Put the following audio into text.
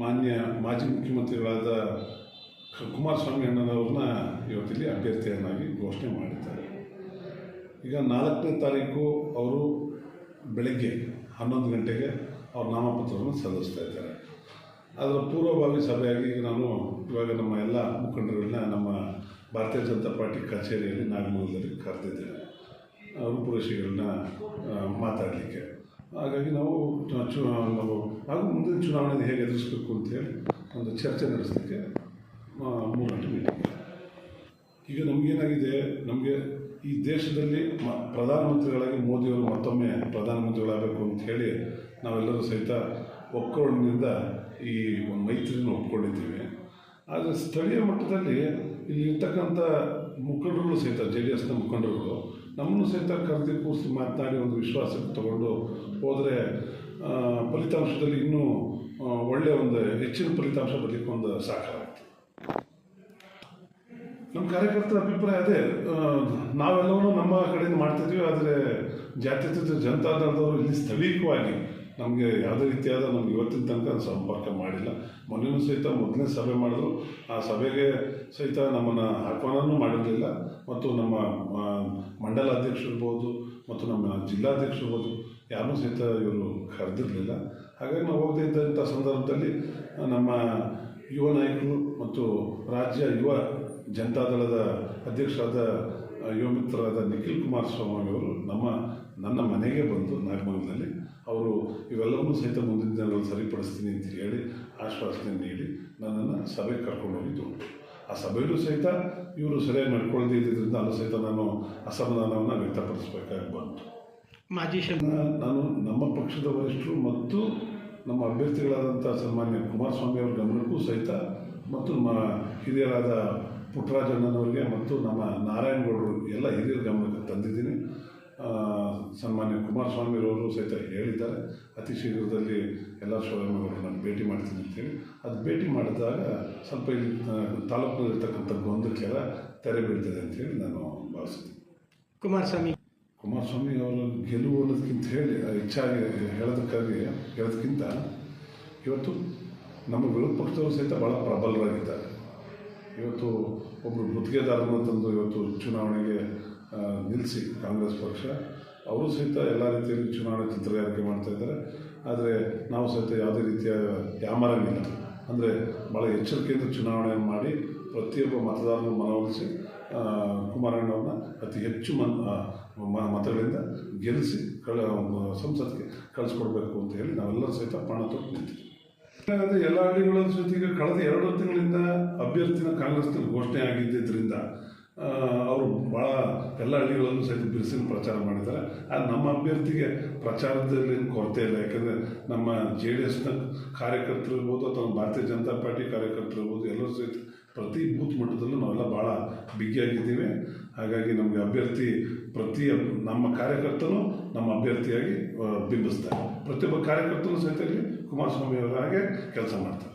ಮಾನ್ಯ ಮಾಜಿ ಮುಖ್ಯಮಂತ್ರಿಗಳಾದ ಕುಮಾರಸ್ವಾಮಿ ಅಣ್ಣನವ್ರನ್ನ ಇವತ್ತಿಲ್ಲಿ ಅಭ್ಯರ್ಥಿಯನ್ನಾಗಿ ಘೋಷಣೆ ಮಾಡಿದ್ದಾರೆ. ಈಗ ನಾಲ್ಕನೇ ತಾರೀಕು ಅವರು ಬೆಳಗ್ಗೆ ಹನ್ನೊಂದು ಗಂಟೆಗೆ ಅವ್ರ ನಾಮಪತ್ರವನ್ನು ಸಲ್ಲಿಸ್ತಾ ಇದ್ದಾರೆ. ಅದರ ಪೂರ್ವಭಾವಿ ಸಭೆಯಾಗಿ ನಾನು ಇವಾಗ ನಮ್ಮ ಎಲ್ಲ ಮುಖಂಡರುಗಳನ್ನ ನಮ್ಮ ಭಾರತೀಯ ಜನತಾ ಪಾರ್ಟಿ ಕಚೇರಿಯಲ್ಲಿ ನಾಗಮಂಗಲದಲ್ಲಿ ಕರೆದಿದ್ದೇನೆ. ರೂಪುರೇಷೆಗಳನ್ನ ಮಾತಾಡಲಿಕ್ಕೆ. ಹಾಗಾಗಿ ನಾವು ನಾವು ಹಾಗೂ ಮುಂದಿನ ಚುನಾವಣೆಯನ್ನು ಹೇಗೆ ಎದುರಿಸಬೇಕು ಅಂತೇಳಿ ಒಂದು ಚರ್ಚೆ ನಡೆಸಲಿಕ್ಕೆ ಮೂರು ಈಗ ನಮಗೇನಾಗಿದೆ, ನಮಗೆ ಈ ದೇಶದಲ್ಲಿ ಮ, ಪ್ರಧಾನಮಂತ್ರಿಗಳಾಗಿ ಮೋದಿಯವರು ಮತ್ತೊಮ್ಮೆ ಪ್ರಧಾನಮಂತ್ರಿಗಳಾಗಬೇಕು ಅಂತ ಹೇಳಿ ನಾವೆಲ್ಲರೂ ಸಹಿತ ಒಕ್ಕೊಂಡಿನಿಂದ ಈ ಒಂದು ಒಪ್ಕೊಂಡಿದ್ದೀವಿ. ಆದರೆ ಸ್ಥಳೀಯ ಮಟ್ಟದಲ್ಲಿ ಇಲ್ಲಿರ್ತಕ್ಕಂಥ ಮುಖಂಡರುಗಳು ಸಹಿತ ಜೆ ಡಿ ಎಸ್ನ ಮುಖಂಡರುಗಳು ನಮ್ಮನ್ನು ಸಹಿತ ಕರೆದು ಕೂರಿಸಿ ಮಾತನಾಡಿ ಒಂದು ವಿಶ್ವಾಸಕ್ಕೆ ತಗೊಂಡು ಹೋದರೆ ಫಲಿತಾಂಶದಲ್ಲಿ ಇನ್ನೂ ಒಳ್ಳೆಯ ಒಂದು ಹೆಚ್ಚಿನ ಫಲಿತಾಂಶ ಬರಲಿಕ್ಕೆ ಒಂದು ಸಾಕಾರ ನಮ್ಮ ಕಾರ್ಯಕರ್ತರ ಅಭಿಪ್ರಾಯ ಅದೇ ನಾವೆಲ್ಲವೂ ನಮ್ಮ ಕಡೆಯಿಂದ ಮಾಡ್ತಿದ್ವಿ ಆದರೆ ಜಾತ್ಯತೀತ ಜನತಾದಳದವರು ಇಲ್ಲಿ ಸ್ಥಳೀಯವಾಗಿ ನಮಗೆ ಯಾವುದೇ ರೀತಿಯಾದ ನಮ್ಗೆ ಇವತ್ತಿನ ತನಕ ಸಂಪರ್ಕ ಮಾಡಿಲ್ಲ. ಮೊನ್ನೆನೂ ಸಹಿತ ಮೊದಲನೇ ಸಭೆ ಮಾಡಿದ್ರು. ಆ ಸಭೆಗೆ ಸಹಿತ ನಮ್ಮನ್ನು ಆಹ್ವಾನನೂ ಮಾಡಿರಲಿಲ್ಲ. ಮತ್ತು ನಮ್ಮ ಮಂಡಲ ಅಧ್ಯಕ್ಷರಿರ್ಬೋದು ಮತ್ತು ನಮ್ಮ ಜಿಲ್ಲಾಧ್ಯಕ್ಷರಿರ್ಬೋದು ಯಾರನ್ನೂ ಸಹಿತ ಇವರು ಕರೆದಿರಲಿಲ್ಲ. ಹಾಗಾಗಿ ನಾವು ಹೋಗದೇ ಇದ್ದಂಥ ಸಂದರ್ಭದಲ್ಲಿ ನಮ್ಮ ಯುವ ನಾಯಕರು ಮತ್ತು ರಾಜ್ಯ ಯುವ ಜನತಾದಳದ ಅಧ್ಯಕ್ಷರಾದ ಯುವ ಮಿತ್ರರಾದ ನಿಖಿಲ್ ಕುಮಾರಸ್ವಾಮಿ ಅವರು ನಮ್ಮ ನನ್ನ ಮನೆಗೆ ಬಂದು ನಾಗಮಂಗಲದಲ್ಲಿ ಅವರು ಇವೆಲ್ಲವನ್ನೂ ಸಹಿತ ಮುಂದಿನ ದಿನಗಳಲ್ಲಿ ಸರಿಪಡಿಸ್ತೀನಿ ಅಂತ ಹೇಳಿ ಆಶ್ವಾಸನೆ ನೀಡಿ ನನ್ನನ್ನು ಸಭೆಗೆ ಕರ್ಕೊಂಡು ಹೋಗಿದ್ದು. ಆ ಸಭೆಯಲ್ಲೂ ಸಹಿತ ಇವರು ಸರಿಯಾಗಿ ನಡ್ಕೊಳ್ಳದೇ ಇದ್ದಿದ್ದರಿಂದ ಅಲ್ಲೂ ಸಹಿತ ನಾನು ಅಸಮಾಧಾನವನ್ನು ವ್ಯಕ್ತಪಡಿಸಬೇಕಾಗಿ ಬಂತು. ಮಾಜಿ ನಾನು ನಮ್ಮ ಪಕ್ಷದ ವರಿಷ್ಠರು ಮತ್ತು ನಮ್ಮ ಅಭ್ಯರ್ಥಿಗಳಾದಂಥ ಸನ್ಮಾನ್ಯ ಕುಮಾರಸ್ವಾಮಿ ಅವರ ಗಮನಕ್ಕೂ ಸಹಿತ ಮತ್ತು ನಮ್ಮ ಹಿರಿಯರಾದ ಪುಟ್ಟರಾಜಣ್ಣನವರಿಗೆ ಮತ್ತು ನಮ್ಮ ನಾರಾಯಣಗೌಡರು ಎಲ್ಲ ಹಿರಿಯರ ಗಮನಕ್ಕೆ ತಂದಿದ್ದೀನಿ. ಸನ್ಮಾನ್ಯ ಕುಮಾರಸ್ವಾಮಿರವರು ಸಹಿತ ಹೇಳಿದ್ದಾರೆ. ಅತಿ ಶೀಘ್ರದಲ್ಲಿ ಎಲ್ಲ ಅವರು ನಾನು ಭೇಟಿ ಮಾಡ್ತೀನಿ ಅಂತೇಳಿ ಅದು ಭೇಟಿ ಮಾಡಿದಾಗ ಸ್ವಲ್ಪ ಇಲ್ಲಿ ತಾಲೂಕಿನಲ್ಲಿರ್ತಕ್ಕಂಥ ಗೊಂದಲಕ್ಕೆಲ್ಲ ತೆರೆ ಬೀಳ್ತದೆ ಅಂತೇಳಿ ನಾನು ಭಾವಿಸ್ತೀನಿ ಕುಮಾರಸ್ವಾಮಿ. ಕುಮಾರಸ್ವಾಮಿ ಅವರು ಗೆಲುವು ಅನ್ನೋದಕ್ಕಿಂತ ಹೇಳಿ ಹೆಚ್ಚಾಗಿ ಹೇಳೋದಕ್ಕಾಗಿ ಹೇಳೋದಕ್ಕಿಂತ ಇವತ್ತು ನಮ್ಮ ವಿರೋಧ ಪಕ್ಷದವರು ಸಹಿತ ಭಾಳ ಪ್ರಬಲರಾಗಿದ್ದಾರೆ. ಇವತ್ತು ಒಬ್ಬರು ಗುತ್ತಿಗೆದಾರರನ್ನು ತಂದು ಇವತ್ತು ಚುನಾವಣೆಗೆ ನಿಲ್ಲಿಸಿ ಕಾಂಗ್ರೆಸ್ ಪಕ್ಷ. ಅವರು ಸಹಿತ ಎಲ್ಲ ರೀತಿಯಲ್ಲಿ ಚುನಾವಣೆ ತಂತ್ರಗಾರಿಕೆ ಮಾಡ್ತಾ ಇದ್ದಾರೆ. ಆದರೆ ನಾವು ಸಹಿತ ಯಾವುದೇ ರೀತಿಯ ಯಾಮರಂಗಿಲ್ಲ ಅಂದರೆ ಭಾಳ ಎಚ್ಚರಿಕೆಯಿಂದ ಚುನಾವಣೆಯನ್ನು ಮಾಡಿ ಪ್ರತಿಯೊಬ್ಬ ಮತದಾರರನ್ನು ಮನವೊಲಿಸಿ ಕುಮಾರಣ್ಣವ್ರನ್ನ ಅತಿ ಹೆಚ್ಚು ಮನ್ ಮತಗಳಿಂದ ಗೆಲ್ಲಿಸಿ ಕಳ ಸಂಸತ್ಗೆ ಕಳಿಸ್ಕೊಡ್ಬೇಕು ಅಂತ ಹೇಳಿ ನಾವೆಲ್ಲರೂ ಸಹಿತ ಪಣ ತೊಟ್ಟು ಯಾಕಂದರೆ ಎಲ್ಲ ಹಳ್ಳಿಗಳ ಜೊತೆಗೆ ಕಳೆದ ಎರಡು ತಿಂಗಳಿಂದ ಅಭ್ಯರ್ಥಿನ ಕಾಂಗ್ರೆಸ್ನಲ್ಲಿ ಘೋಷಣೆ ಆಗಿದ್ದರಿಂದ ಎಲ್ಲ ಹಳ್ಳಿಗಳಲ್ಲೂ ಸಹಿತ ಬಿರುಸಿನ ಪ್ರಚಾರ ಮಾಡಿದ್ದಾರೆ. ಆದರೆ ನಮ್ಮ ಅಭ್ಯರ್ಥಿಗೆ ಪ್ರಚಾರದಲ್ಲಿ ಏನು ಕೊರತೆ ಇಲ್ಲ. ಯಾಕಂದರೆ ನಮ್ಮ ಜೆ ಡಿ ಎಸ್ನ ಕಾರ್ಯಕರ್ತರು ಇರ್ಬೋದು ಅಥವಾ ಭಾರತೀಯ ಜನತಾ ಪಾರ್ಟಿ ಕಾರ್ಯಕರ್ತರು ಇರ್ಬೋದು, ಎಲ್ಲರೂ ಸಹಿತ ಪ್ರತಿ ಬೂತ್ ಮಟ್ಟದಲ್ಲೂ ನಾವೆಲ್ಲ ಭಾಳ ಬಿಗಿಯಾಗಿದ್ದೀವಿ ಹಾಗಾಗಿ ನಮಗೆ ಅಭ್ಯರ್ಥಿ ಪ್ರತಿ ನಮ್ಮ ಕಾರ್ಯಕರ್ತನು ನಮ್ಮ ಅಭ್ಯರ್ಥಿಯಾಗಿ ಬಿಂಬಿಸ್ತಾರೆ. ಪ್ರತಿಯೊಬ್ಬ ಕಾರ್ಯಕರ್ತನೂ ಸಹಿತ ಇಲ್ಲಿ ಕುಮಾರಸ್ವಾಮಿ ಅವರ ಹಾಗೆ ಕೆಲಸ ಮಾಡ್ತಾರೆ.